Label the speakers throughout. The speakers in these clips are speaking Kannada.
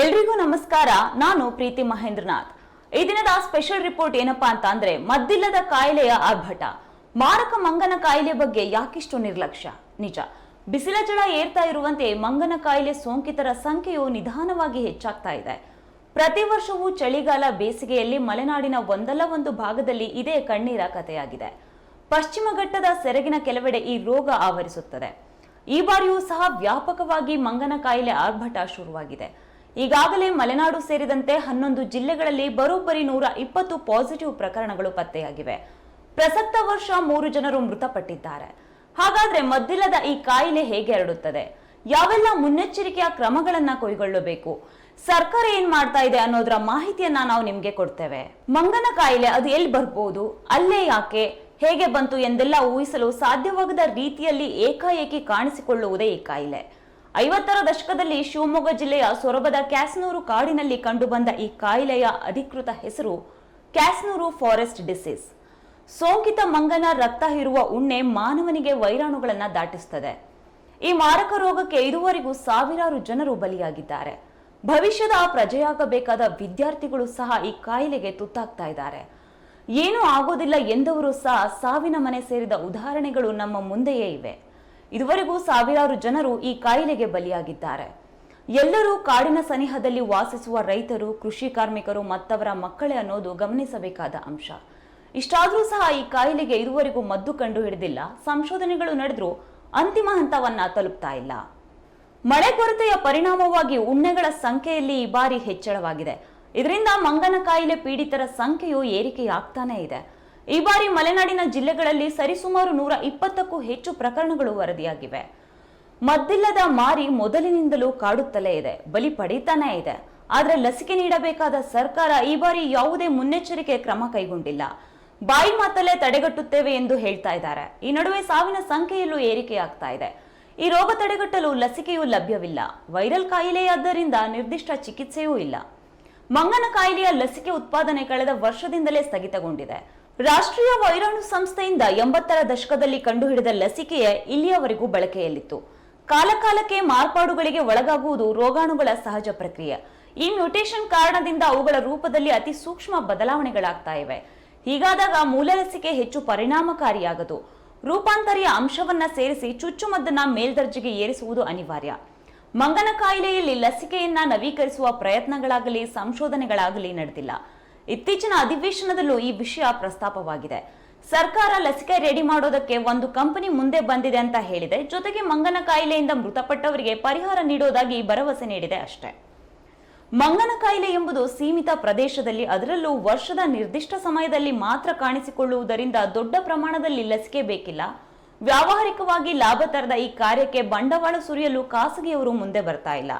Speaker 1: ಎಲ್ರಿಗೂ ನಮಸ್ಕಾರ. ನಾನು ಪ್ರೀತಿ ಮಹೇಂದ್ರನಾಥ್. ಈ ದಿನದ ಸ್ಪೆಷಲ್ ರಿಪೋರ್ಟ್ ಏನಪ್ಪಾ ಅಂತ ಅಂದ್ರೆ ಮದ್ದಿಲ್ಲದ ಕಾಯಿಲೆಯ ಆರ್ಭಟ ಮಾರಕ ಮಂಗನ ಕಾಯಿಲೆ ಬಗ್ಗೆ ಯಾಕಿಷ್ಟು ನಿರ್ಲಕ್ಷ್ಯ? ನಿಜ. ಬಿಸಿಲ ಜಳ ಏರ್ತಾ ಇರುವಂತೆ ಮಂಗನ ಕಾಯಿಲೆ ಸೋಂಕಿತರ ಸಂಖ್ಯೆಯು ನಿಧಾನವಾಗಿ ಹೆಚ್ಚಾಗ್ತಾ ಇದೆ. ಪ್ರತಿ ವರ್ಷವೂ ಚಳಿಗಾಲ ಬೇಸಿಗೆಯಲ್ಲಿ ಮಲೆನಾಡಿನ ಒಂದಲ್ಲ ಒಂದು ಭಾಗದಲ್ಲಿ ಇದೇ ಕಣ್ಣೀರ ಕಥೆಯಾಗಿದೆ. ಪಶ್ಚಿಮ ಘಟ್ಟದ ಸೆರಗಿನ ಕೆಲವೆಡೆ ಈ ರೋಗ ಆವರಿಸುತ್ತದೆ. ಈ ಬಾರಿಯೂ ಸಹ ವ್ಯಾಪಕವಾಗಿ ಮಂಗನ ಕಾಯಿಲೆ ಆರ್ಭಟ ಶುರುವಾಗಿದೆ. ಈಗಾಗಲೇ ಮಲೆನಾಡು ಸೇರಿದಂತೆ ಹನ್ನೊಂದು ಜಿಲ್ಲೆಗಳಲ್ಲಿ ಬರೋಬ್ಬರಿ ನೂರ ಇಪ್ಪತ್ತು ಪಾಸಿಟಿವ್ ಪ್ರಕರಣಗಳು ಪತ್ತೆಯಾಗಿವೆ. ಪ್ರಸಕ್ತ ವರ್ಷ ಮೂರು ಜನರು ಮೃತಪಟ್ಟಿದ್ದಾರೆ. ಹಾಗಾದ್ರೆ ಮದ್ದಿಲ್ಲದ ಈ ಕಾಯಿಲೆ ಹೇಗೆ ಹರಡುತ್ತದೆ? ಯಾವೆಲ್ಲ ಮುನ್ನೆಚ್ಚರಿಕೆಯ ಕ್ರಮಗಳನ್ನ ಕೈಗೊಳ್ಳಬೇಕು? ಸರ್ಕಾರ ಏನ್ ಮಾಡ್ತಾ ಇದೆ ಅನ್ನೋದರ ಮಾಹಿತಿಯನ್ನ ನಾವು ನಿಮ್ಗೆ ಕೊಡ್ತೇವೆ. ಮಂಗನ ಕಾಯಿಲೆ ಅದು ಎಲ್ಲಿ ಬರ್ಬೋದು? ಅಲ್ಲೇ ಯಾಕೆ? ಹೇಗೆ ಬಂತು ಎಂದೆಲ್ಲ ಊಹಿಸಲು ಸಾಧ್ಯವಾಗದ ರೀತಿಯಲ್ಲಿ ಏಕಾಏಕಿ ಕಾಣಿಸಿಕೊಳ್ಳುವುದೇ ಈ ಕಾಯಿಲೆ. ಐವತ್ತರ ದಶಕದಲ್ಲಿ ಶಿವಮೊಗ್ಗ ಜಿಲ್ಲೆಯ ಸೊರಬದ ಕ್ಯಾಸ್ನೂರು ಕಾಡಿನಲ್ಲಿ ಕಂಡುಬಂದ ಈ ಕಾಯಿಲೆಯ ಅಧಿಕೃತ ಹೆಸರು ಕ್ಯಾಸ್ನೂರು ಫಾರೆಸ್ಟ್ ಡಿಸೀಸ್. ಸೋಂಕಿತ ಮಂಗನ ರಕ್ತ ಹೀರುವ ಉಣ್ಣೆ ಮಾನವನಿಗೆ ವೈರಾಣುಗಳನ್ನು ದಾಟಿಸುತ್ತದೆ ಈ ಮಾರಕ ರೋಗಕ್ಕೆ ಇದುವರೆಗೂ ಸಾವಿರಾರು ಜನರು ಬಲಿಯಾಗಿದ್ದಾರೆ. ಭವಿಷ್ಯದ ಪ್ರಜೆಯಾಗಬೇಕಾದ ವಿದ್ಯಾರ್ಥಿಗಳು ಸಹ ಈ ಕಾಯಿಲೆಗೆ ತುತ್ತಾಗ್ತಾ ಇದ್ದಾರೆ. ಏನೂ ಆಗೋದಿಲ್ಲ ಎಂದವರು ಸಹ ಸಾವಿನ ಮನೆ ಸೇರಿದ ಉದಾಹರಣೆಗಳು ನಮ್ಮ ಮುಂದೆಯೇ ಇವೆ. ಇದುವರೆಗೂ ಸಾವಿರಾರು ಜನರು ಈ ಕಾಯಿಲೆಗೆ ಬಲಿಯಾಗಿದ್ದಾರೆ. ಎಲ್ಲರೂ ಕಾಡಿನ ಸನಿಹದಲ್ಲಿ ವಾಸಿಸುವ ರೈತರು, ಕೃಷಿ ಕಾರ್ಮಿಕರು ಮತ್ತವರ ಮಕ್ಕಳೇ ಅನ್ನೋದು ಗಮನಿಸಬೇಕಾದ ಅಂಶ. ಇಷ್ಟಾದರೂ ಸಹ ಈ ಕಾಯಿಲೆಗೆ ಇದುವರೆಗೂ ಮದ್ದು ಕಂಡು ಹಿಡಿದಿಲ್ಲ. ಸಂಶೋಧನೆಗಳು ನಡೆದರೂ ಅಂತಿಮ ಹಂತವನ್ನ ತಲುಪ್ತಾ ಇಲ್ಲ. ಮಳೆ ಕೊರತೆಯ ಪರಿಣಾಮವಾಗಿ ಉಣ್ಣೆಗಳ ಸಂಖ್ಯೆಯಲ್ಲಿ ಈ ಬಾರಿ ಹೆಚ್ಚಳವಾಗಿದೆ. ಇದರಿಂದ ಮಂಗನ ಕಾಯಿಲೆ ಪೀಡಿತರ ಸಂಖ್ಯೆಯು ಏರಿಕೆಯಾಗ್ತಾನೇ ಇದೆ. ಈ ಬಾರಿ ಮಲೆನಾಡಿನ ಜಿಲ್ಲೆಗಳಲ್ಲಿ ಸರಿಸುಮಾರು ನೂರ ಇಪ್ಪತ್ತಕ್ಕೂ ಹೆಚ್ಚು ಪ್ರಕರಣಗಳು ವರದಿಯಾಗಿವೆ. ಮದ್ದಿಲ್ಲದ ಮಾರಿ ಮೊದಲಿನಿಂದಲೂ ಕಾಡುತ್ತಲೇ ಇದೆ. ಬಲಿ ಪಡೀತಾನೇ ಇದೆ. ಆದರೆ ಲಸಿಕೆ ನೀಡಬೇಕಾದ ಸರ್ಕಾರ ಈ ಬಾರಿ ಯಾವುದೇ ಮುನ್ನೆಚ್ಚರಿಕೆ ಕ್ರಮ ಕೈಗೊಂಡಿಲ್ಲ. ಬಾಯಿ ಮಾತಲ್ಲೇ ತಡೆಗಟ್ಟುತ್ತೇವೆ ಎಂದು ಹೇಳ್ತಾ ಇದ್ದಾರೆ. ಈ ನಡುವೆ ಸಾವಿನ ಸಂಖ್ಯೆಯಲ್ಲೂ ಏರಿಕೆಯಾಗ್ತಾ ಇದೆ. ಈ ರೋಗ ತಡೆಗಟ್ಟಲು ಲಸಿಕೆಯೂ ಲಭ್ಯವಿಲ್ಲ. ವೈರಲ್ ಕಾಯಿಲೆಯಾದ್ದರಿಂದ ನಿರ್ದಿಷ್ಟ ಚಿಕಿತ್ಸೆಯೂ ಇಲ್ಲ. ಮಂಗನ ಕಾಯಿಲೆಯ ಲಸಿಕೆ ಉತ್ಪಾದನೆ ಕಳೆದ ವರ್ಷದಿಂದಲೇ ಸ್ಥಗಿತಗೊಂಡಿದೆ. ರಾಷ್ಟ್ರೀಯ ವೈರಾಣು ಸಂಸ್ಥೆಯಿಂದ ಎಂಬತ್ತರ ದಶಕದಲ್ಲಿ ಕಂಡುಹಿಡಿದ ಲಸಿಕೆಯ ಇಲ್ಲಿಯವರೆಗೂ ಬಳಕೆಯಲ್ಲಿತ್ತು. ಕಾಲಕಾಲಕ್ಕೆ ಮಾರ್ಪಾಡುಗಳಿಗೆ ಒಳಗಾಗುವುದು ರೋಗಾಣುಗಳ ಸಹಜ ಪ್ರಕ್ರಿಯೆ. ಈ ಮ್ಯೂಟೇಷನ್ ಕಾರಣದಿಂದ ಅವುಗಳ ರೂಪದಲ್ಲಿ ಅತಿ ಸೂಕ್ಷ್ಮ ಬದಲಾವಣೆಗಳಾಗ್ತಾ ಇವೆ. ಹೀಗಾದಾಗ ಮೂಲ ಲಸಿಕೆ ಹೆಚ್ಚು ಪರಿಣಾಮಕಾರಿಯಾಗದು. ರೂಪಾಂತರಿಯ ಅಂಶವನ್ನ ಸೇರಿಸಿ ಚುಚ್ಚುಮದ್ದನ್ನ ಮೇಲ್ದರ್ಜೆಗೆ ಏರಿಸುವುದು ಅನಿವಾರ್ಯ. ಮಂಗನ ಕಾಯಿಲೆಯಲ್ಲಿ ಲಸಿಕೆಯನ್ನ ನವೀಕರಿಸುವ ಪ್ರಯತ್ನಗಳಾಗಲಿ, ಸಂಶೋಧನೆಗಳಾಗಲಿ ನಡೆದಿಲ್ಲ. ಇತ್ತೀಚಿನ ಅಧಿವೇಶನದಲ್ಲೂ ಈ ವಿಷಯ ಪ್ರಸ್ತಾಪವಾಗಿದೆ. ಸರ್ಕಾರ ಲಸಿಕೆ ರೆಡಿ ಮಾಡೋದಕ್ಕೆ ಒಂದು ಕಂಪನಿ ಮುಂದೆ ಬಂದಿದೆ ಅಂತ ಹೇಳಿದೆ. ಜೊತೆಗೆ ಮಂಗನ ಕಾಯಿಲೆಯಿಂದ ಮೃತಪಟ್ಟವರಿಗೆ ಪರಿಹಾರ ನೀಡೋದಾಗಿ ಭರವಸೆ ನೀಡಿದೆ ಅಷ್ಟೇ. ಮಂಗನ ಕಾಯಿಲೆ ಎಂಬುದು ಸೀಮಿತ ಪ್ರದೇಶದಲ್ಲಿ ಅದರಲ್ಲೂ ವರ್ಷದ ನಿರ್ದಿಷ್ಟ ಸಮಯದಲ್ಲಿ ಮಾತ್ರ ಕಾಣಿಸಿಕೊಳ್ಳುವುದರಿಂದ ದೊಡ್ಡ ಪ್ರಮಾಣದಲ್ಲಿ ಲಸಿಕೆ ಬೇಕಿಲ್ಲ. ವ್ಯಾವಹಾರಿಕವಾಗಿ ಲಾಭ ತರದ ಈ ಕಾರ್ಯಕ್ಕೆ ಬಂಡವಾಳ ಸುರಿಯಲು ಖಾಸಗಿಯವರು ಮುಂದೆ ಬರ್ತಾ ಇಲ್ಲ.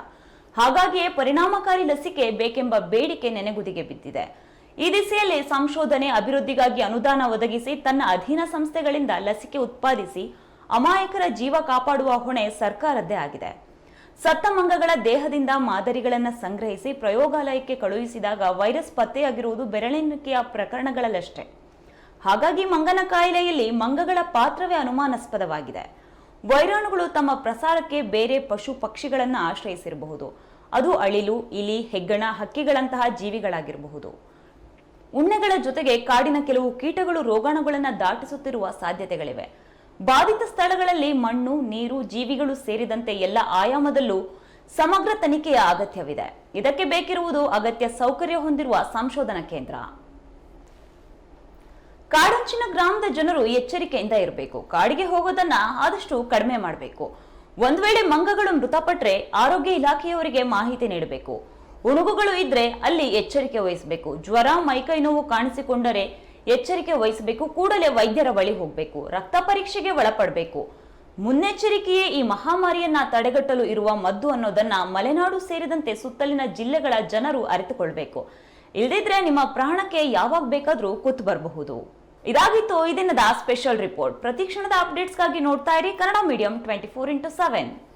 Speaker 1: ಹಾಗಾಗಿಯೇ ಪರಿಣಾಮಕಾರಿ ಲಸಿಕೆ ಬೇಕೆಂಬ ಬೇಡಿಕೆ ನೆನೆಗುದಿಗೆ ಬಿದ್ದಿದೆ. ಈ ದಿಸೆಯಲ್ಲಿ ಸಂಶೋಧನೆ ಅಭಿವೃದ್ಧಿಗಾಗಿ ಅನುದಾನ ಒದಗಿಸಿ ತನ್ನ ಅಧೀನ ಸಂಸ್ಥೆಗಳಿಂದ ಲಸಿಕೆ ಉತ್ಪಾದಿಸಿ ಅಮಾಯಕರ ಜೀವ ಕಾಪಾಡುವ ಹೊಣೆ ಸರ್ಕಾರದ್ದೇ ಆಗಿದೆ. ಸತ್ತ ಮಂಗಗಳ ದೇಹದಿಂದ ಮಾದರಿಗಳನ್ನು ಸಂಗ್ರಹಿಸಿ ಪ್ರಯೋಗಾಲಯಕ್ಕೆ ಕಳುಹಿಸಿದಾಗ ವೈರಸ್ ಪತ್ತೆಯಾಗಿರುವುದು ಬೆರಳೆಣಿಕೆಯ ಪ್ರಕರಣಗಳಲ್ಲಷ್ಟೇ. ಹಾಗಾಗಿ ಮಂಗನ ಕಾಯಿಲೆಯಲ್ಲಿ ಮಂಗಗಳ ಪಾತ್ರವೇ ಅನುಮಾನಾಸ್ಪದವಾಗಿದೆ. ವೈರಾಣುಗಳು ತಮ್ಮ ಪ್ರಸಾರಕ್ಕೆ ಬೇರೆ ಪಶು ಪಕ್ಷಿಗಳನ್ನು ಆಶ್ರಯಿಸಿರಬಹುದು. ಅದು ಅಳಿಲು, ಇಲಿ, ಹೆಗ್ಗಣ, ಹಕ್ಕಿಗಳಂತಹ ಜೀವಿಗಳಾಗಿರಬಹುದು. ಉಣ್ಣೆಗಳ ಜೊತೆಗೆ ಕಾಡಿನ ಕೆಲವು ಕೀಟಗಳು ರೋಗಾಣುಗಳನ್ನು ದಾಟಿಸುತ್ತಿರುವ ಸಾಧ್ಯತೆಗಳಿವೆ. ಬಾಧಿತ ಸ್ಥಳಗಳಲ್ಲಿ ಮಣ್ಣು, ನೀರು, ಜೀವಿಗಳು ಸೇರಿದಂತೆ ಎಲ್ಲ ಆಯಾಮದಲ್ಲೂ ಸಮಗ್ರ ತನಿಖೆಯ ಅಗತ್ಯವಿದೆ. ಇದಕ್ಕೆ ಬೇಕಿರುವುದು ಅಗತ್ಯ ಸೌಕರ್ಯ ಹೊಂದಿರುವ ಸಂಶೋಧನಾ ಕೇಂದ್ರ. ಕಾಡಂಚಿನ ಗ್ರಾಮದ ಜನರು ಎಚ್ಚರಿಕೆಯಿಂದ ಇರಬೇಕು. ಕಾಡಿಗೆ ಹೋಗೋದನ್ನ ಆದಷ್ಟು ಕಡಿಮೆ ಮಾಡಬೇಕು. ಒಂದು ವೇಳೆ ಮಂಗಗಳು ಮೃತಪಟ್ಟರೆ ಆರೋಗ್ಯ ಇಲಾಖೆಯವರಿಗೆ ಮಾಹಿತಿ ನೀಡಬೇಕು. ಉಣುಗುಗಳು ಇದ್ರೆ ಅಲ್ಲಿ ಎಚ್ಚರಿಕೆ ವಹಿಸಬೇಕು. ಜ್ವರ, ಮೈಕೈ ನೋವು ಕಾಣಿಸಿಕೊಂಡರೆ ಎಚ್ಚರಿಕೆ ವಹಿಸಬೇಕು. ಕೂಡಲೇ ವೈದ್ಯರ ಬಳಿ ಹೋಗಬೇಕು. ರಕ್ತ ಪರೀಕ್ಷೆಗೆ ಒಳಪಡಬೇಕು. ಮುನ್ನೆಚ್ಚರಿಕೆಯೇ ಈ ಮಹಾಮಾರಿಯನ್ನ ತಡೆಗಟ್ಟಲು ಇರುವ ಮದ್ದು ಅನ್ನೋದನ್ನ ಮಲೆನಾಡು ಸೇರಿದಂತೆ ಸುತ್ತಲಿನ ಜಿಲ್ಲೆಗಳ ಜನರು ಅರಿತುಕೊಳ್ಬೇಕು. ಇಲ್ದಿದ್ರೆ ನಿಮ್ಮ ಪ್ರಾಣಕ್ಕೆ ಯಾವಾಗ ಬೇಕಾದ್ರೂ ಕೂತ್ ಬರಬಹುದು. ಇದಾಗಿತ್ತು ಈ ದಿನದ ಸ್ಪೆಷಲ್ ರಿಪೋರ್ಟ್. ಪ್ರತಿ ಕ್ಷಣದ ಅಪ್ಡೇಟ್ಸ್ಗಾಗಿ ನೋಡ್ತಾ ಇರಿ Kannada medium twenty four into seven.